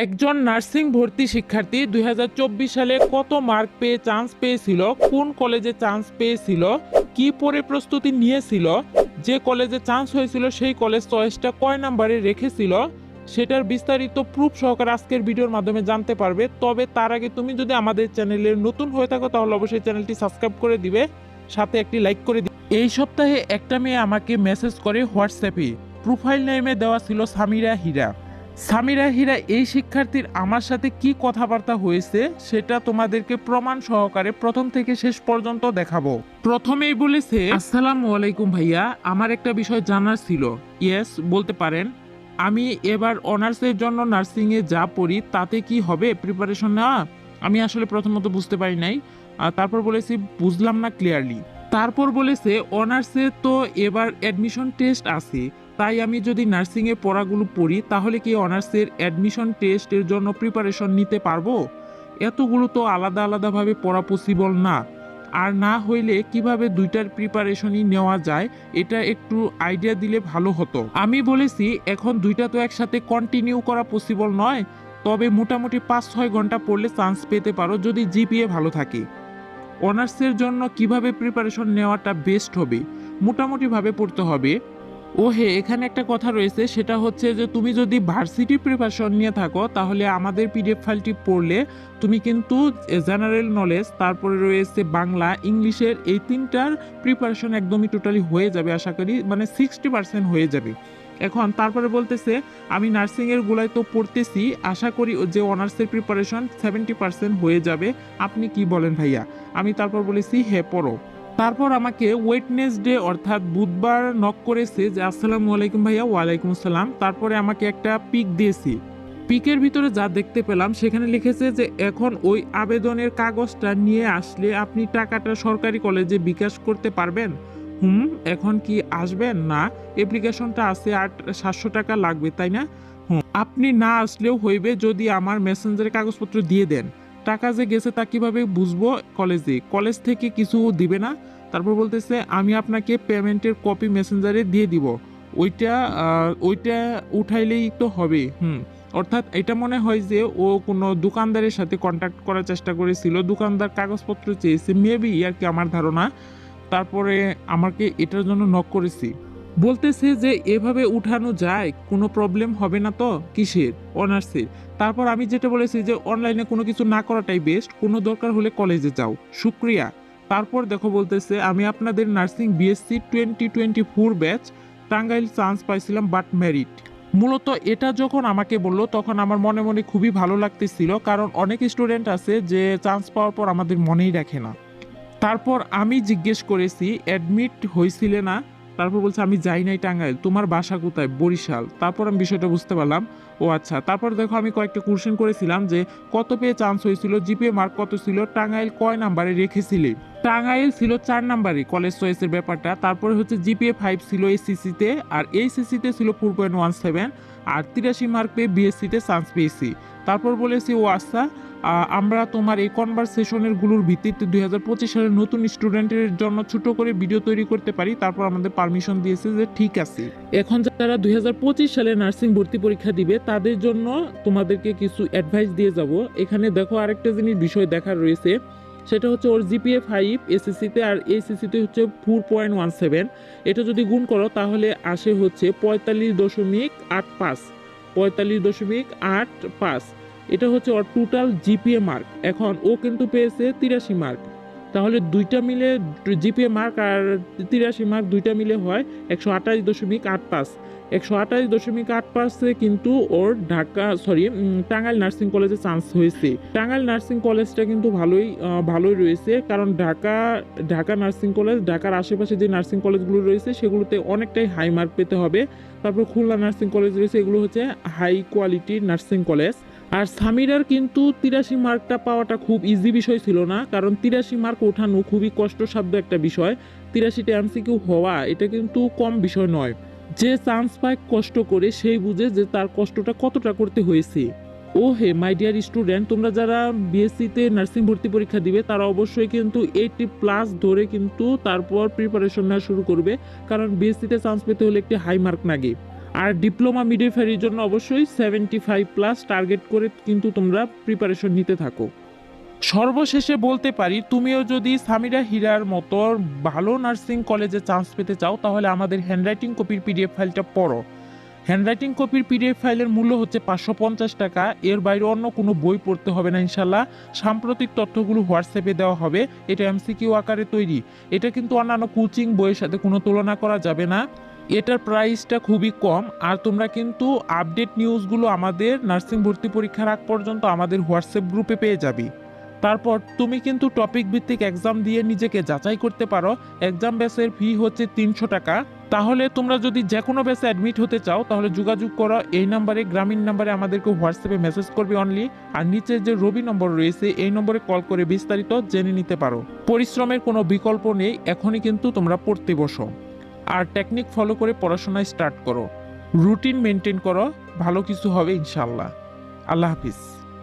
একজন নার্সিং ভর্তি শিক্ষার্থী দুই হাজার চব্বিশ সালে কত মার্ক পেয়ে চান্স পেয়েছিল, কোন কলেজে চান্স পেয়েছিল, কি পরে প্রস্তুতি নিয়েছিল, যে কলেজে চান্স হয়েছিল সেই কলেজ চয়েসটা কয় নাম্বারে রেখেছিল, সেটার বিস্তারিত প্রুফ সহকারে আজকের ভিডিওর মাধ্যমে জানতে পারবে। তবে তার আগে তুমি যদি আমাদের চ্যানেলে নতুন হয়ে থাকো, তাহলে অবশ্যই চ্যানেলটি সাবস্ক্রাইব করে দিবে, সাথে একটি লাইক করে দিবে। এই সপ্তাহে একটা মেয়ে আমাকে মেসেজ করে হোয়াটসঅ্যাপে, প্রোফাইল নেমে দেওয়া ছিল সামিরা হীরা। সামিরা হীরা, এই শিক্ষার্থীর আমার সাথে কি কথাবার্তা হয়েছে সেটা তোমাদেরকে প্রমাণ সহকারে প্রথম থেকে শেষ পর্যন্ত দেখাবো। প্রথমেই বলেছে, আসসালামু আলাইকুম ভাইয়া, আমার একটা বিষয় জানার ছিল। ইয়েস বলতে পারেন। আমি এবার অনার্সের জন্য নার্সিংয়ে যা পড়ি, তাতে কি হবে প্রিপারেশন নেওয়া? আমি আসলে প্রথমত বুঝতে পারি নাই। তারপর বলেছি, বুঝলাম না ক্লিয়ারলি তারপর বলেছে, অনার্সে তো এবার অ্যাডমিশন টেস্ট আছে। তাই আমি যদি নার্সিংয়ের পড়াগুলো পড়ি, তাহলে কি অনার্সের অ্যাডমিশন টেস্টের জন্য প্রিপারেশন নিতে পারব? এতগুলো তো আলাদা আলাদাভাবে পড়া পসিবল না। আর না হইলে কীভাবে দুইটার প্রিপারেশনই নেওয়া যায়, এটা একটু আইডিয়া দিলে ভালো হতো। আমি বলেছি, এখন দুইটা তো একসাথে কন্টিনিউ করা পসিবল নয়, তবে মোটামুটি পাঁচ ছয় ঘণ্টা পড়লে চান্স পেতে পারো যদি জিপিএ ভালো থাকে। অনার্সের জন্য কীভাবে প্রিপারেশন নেওয়াটা বেস্ট হবে, মোটামুটিভাবে পড়তে হবে। ও হে এখানে একটা কথা রয়েছে, সেটা হচ্ছে যে তুমি যদি ভার্সিটি প্রিপারেশন নিয়ে থাকো, তাহলে আমাদের পিডিএফ ফাইলটি পড়লে তুমি কিন্তু জেনারেল নলেজ তারপরে রয়েছে বাংলা, ইংলিশের এই তিনটার প্রিপারেশন একদমই টোটালি হয়ে যাবে, আশা করি মানে সিক্সটি পার্সেন্ট হয়ে যাবে। এখন তারপরে বলতেছে, আমি নার্সিংয়ের গুলাই তো পড়তেছি, আশা করি যে অনার্সের প্রিপারেশন সেভেন্টি পার্সেন্ট হয়ে যাবে। আপনি কি বলেন ভাইয়া? আমি তারপর বলেছি হে পড়ো। তারপর আমাকে ওয়েটনেসডে অর্থাৎ বুধবার নক করেছে যে, আসসালামু আলাইকুম ভাইয়া, ওয়ালাইকুম আসসালাম। তারপরে আমাকে একটা পিক দিয়েছি। পিকের ভিতরে যা দেখতে পেলাম, সেখানে লিখেছে যে, এখন ওই আবেদনের কাগজটা নিয়ে আসলে আপনি টাকাটা সরকারি কলেজে বিকাশ করতে পারবেন? হুম, এখন কি আসবেন? না অ্যাপ্লিকেশনটা আছে আট, সাতশো টাকা লাগবে, তাই না? হুম, আপনি না আসলেও হইবে যদি আমার মেসেঞ্জারে কাগজপত্র দিয়ে দেন। টাকা যে গেছে তা কীভাবে বুঝব কলেজে? কলেজ থেকে কিছু দিবে না? তারপর বলতেছে, আমি আপনাকে পেমেন্টের কপি মেসেঞ্জারে দিয়ে দিব। ওইটা ওইটা উঠাইলেই তো হবে। হুম। অর্থাৎ এটা মনে হয় যে ও কোনো দোকানদারের সাথে কন্ট্যাক্ট করার চেষ্টা করেছিল। দোকানদার কাগজপত্র চেয়েছে। মেবি আর কি আমার ধারণা। তারপরে আমাকে এটার জন্য নক করেছি। বলতেছে যে এভাবে উঠানো যায়, কোনো প্রবলেম হবে না তো? কিসের? অনার্সের। তারপর আমি যেটা বলেছি যে অনলাইনে কোনো কিছু না করাটাই বেস্ট কোনো দরকার হলে কলেজে যাও। শুক্রিয়া। তারপর দেখো বলতেছে, আমি আপনাদের nursing BSc twenty twenty four batch Tangail chance পাইছিলাম বাট মেরিট মূলত এটা যখন আমাকে বলল, তখন আমার মনে মনে খুবই ভালো লাগতেছিল, কারণ অনেক স্টুডেন্ট আছে যে চান্স পাওয়ার পর আমাদের মনেই রাখে না। তারপর আমি জিজ্ঞেস করেছি অ্যাডমিট হয়েছিলে না? তারপর বলছে, আমি যাই নাই টাঙ্গাইল। তোমার বাসা কোথায়? বরিশাল। তারপর আমি বিষয়টা বুঝতে পারলাম। ও আচ্ছা। তারপর দেখো, আমি কয়েকটা কোশ্চেন করেছিলাম যে, কত পেয়ে চান্স হয়েছিল? জিপিএ মার্ক কত ছিল? টাঙ্গাইল কয় নাম্বারে রেখেছিলে? টাঙ্গাইল ছিল চার নাম্বারে কলেজ চয়েসের ব্যাপারটা। তারপরে হচ্ছে জিপিএ ফাইভ ছিল এসিসিতে আর এইচএসিতে ছিল ফোর পয়েন্ট ওয়ান সেভেন আর তিরাশি মার্ক পেয়ে বিএসসিতে চান্স পেয়েছি। তারপর বলেছি, ও আচ্ছা। আমরা তোমার এই কনভারসেশনেরগুলোর ভিত্তিতে দুই হাজার পঁচিশ সালের নতুন স্টুডেন্টের জন্য ছোট করে ভিডিও তৈরি করতে পারি, তারপর আমাদের পারমিশন দিয়েছে যে ঠিক আছে। এখন যারা দুই হাজার পঁচিশ সালে নার্সিং ভর্তি পরীক্ষা দিবে, তাদের জন্য তোমাদেরকে কিছু অ্যাডভাইস দিয়ে যাব। এখানে দেখো আরেকটা জিনিস, বিষয় দেখার রয়েছে। সেটা হচ্ছে ওর জিপিএ ফাইভ এসএসসিতে আর এসএসসিতে হচ্ছে ফোর পয়েন্ট ওয়ান সেভেন এটা যদি গুণ করো, তাহলে আসে হচ্ছে পঁয়তাল্লিশ দশমিক আট পাঁচ। পঁয়তাল্লিশ দশমিক আট পাঁচ। এটা হচ্ছে ওর টোটাল জিপিএ মার্ক এখন ও কিন্তু পেয়েছে তিরাশি মার্ক তাহলে দুইটা মিলে জিপিএ মার্ক আর তিরাশি মার্ক দুইটা মিলে হয় একশো আঠাশ দশমিক আট পাঁচ। একশো আঠাশ দশমিক আট পাঁচে কিন্তু ওর ঢাকা সরি টাঙ্গাইল নার্সিং কলেজে চান্স হয়েছে। টাঙ্গাইল নার্সিং কলেজটা কিন্তু ভালোই ভালোই রয়েছে। কারণ ঢাকা ঢাকা নার্সিং কলেজ ঢাকার আশেপাশে যে নার্সিং কলেজগুলো রয়েছে, সেগুলোতে অনেকটাই হাই মার্ক পেতে হবে। তারপর খুলনা নার্সিং কলেজ রয়েছে, এগুলো হচ্ছে হাই কোয়ালিটির নার্সিং কলেজ আর সামিরার কিন্তু তিরাশি মার্কটা পাওয়াটা খুব ইজি বিষয় ছিল না, কারণ তিরাশি মার্ক ওঠানো খুবই কষ্টসাধ্য একটা বিষয়। তিরাশিটা এমসিকিউ হওয়া, এটা কিন্তু কম বিষয় নয়। যে চান্স পায় কষ্ট করে সেই বুঝে যে তার কষ্টটা কতটা করতে হয়েছে। ও হে মাই ডিয়ার স্টুডেন্ট তোমরা যারা বিএসসিতে নার্সিং ভর্তি পরীক্ষা দিবে, তারা অবশ্যই কিন্তু এইটটি প্লাস ধরে কিন্তু তারপর প্রিপারেশন নেওয়া শুরু করবে। কারণ বিএসসিতে চান্স পেতে হলে একটি হাই মার্ক লাগে। আর ডিপ্লোমা মিডওয়াইফারির জন্য অবশ্যই সেভেন্টি ফাইভ প্লাস টার্গেট করে কিন্তু তোমরা প্রিপারেশন নিতে থাকো। সর্বশেষে বলতে পারি, তুমিও যদি সামিরা হীরার মতো ভালো নার্সিং কলেজে চান্স পেতে চাও, তাহলে আমাদের হ্যান্ডরাইটিং কপির পিডিএফ ফাইলটা পড়ো। হ্যান্ডরাইটিং কপির পিডিএফ ফাইলের মূল্য হচ্ছে পাঁচশো পঞ্চাশ টাকা, এর বাইরে অন্য কোনো বই পড়তে হবে না ইনশাল্লাহ সাম্প্রতিক তথ্যগুলো হোয়াটসঅ্যাপে দেওয়া হবে, এটা এমসিকিউ আকারে তৈরি। এটা কিন্তু অন্যান্য কোচিং বইয়ের সাথে কোনো তুলনা করা যাবে না। এটার প্রাইসটা খুবই কম। আর তোমরা কিন্তু আপডেট নিউজগুলো আমাদের নার্সিং ভর্তি পরীক্ষার আগ পর্যন্ত আমাদের হোয়াটসঅ্যাপ গ্রুপে পেয়ে যাবি। তারপর তুমি কিন্তু টপিক ভিত্তিক এক্সাম দিয়ে নিজেকে যাচাই করতে পারো। এক্সাম বেসের ফি হচ্ছে তিনশো টাকা। তাহলে তোমরা যদি যে কোনো বেসে অ্যাডমিট হতে চাও, তাহলে যোগাযোগ করো। এই নাম্বারে গ্রামীণ নাম্বারে আমাদেরকে হোয়াটসঅ্যাপে মেসেজ করবে অনলি আর নিচে যে রবি নম্বর রয়েছে, এই নম্বরে কল করে বিস্তারিত জেনে নিতে পারো। পরিশ্রমের কোনো বিকল্প নেই। এখনই কিন্তু তোমরা পড়তে বসো। আর টেকনিক ফলো করে পড়াশোনায় স্টার্ট করো। রুটিন মেনটেন করো। ভালো কিছু হবে ইনশাল্লাহ আল্লাহ হাফিজ।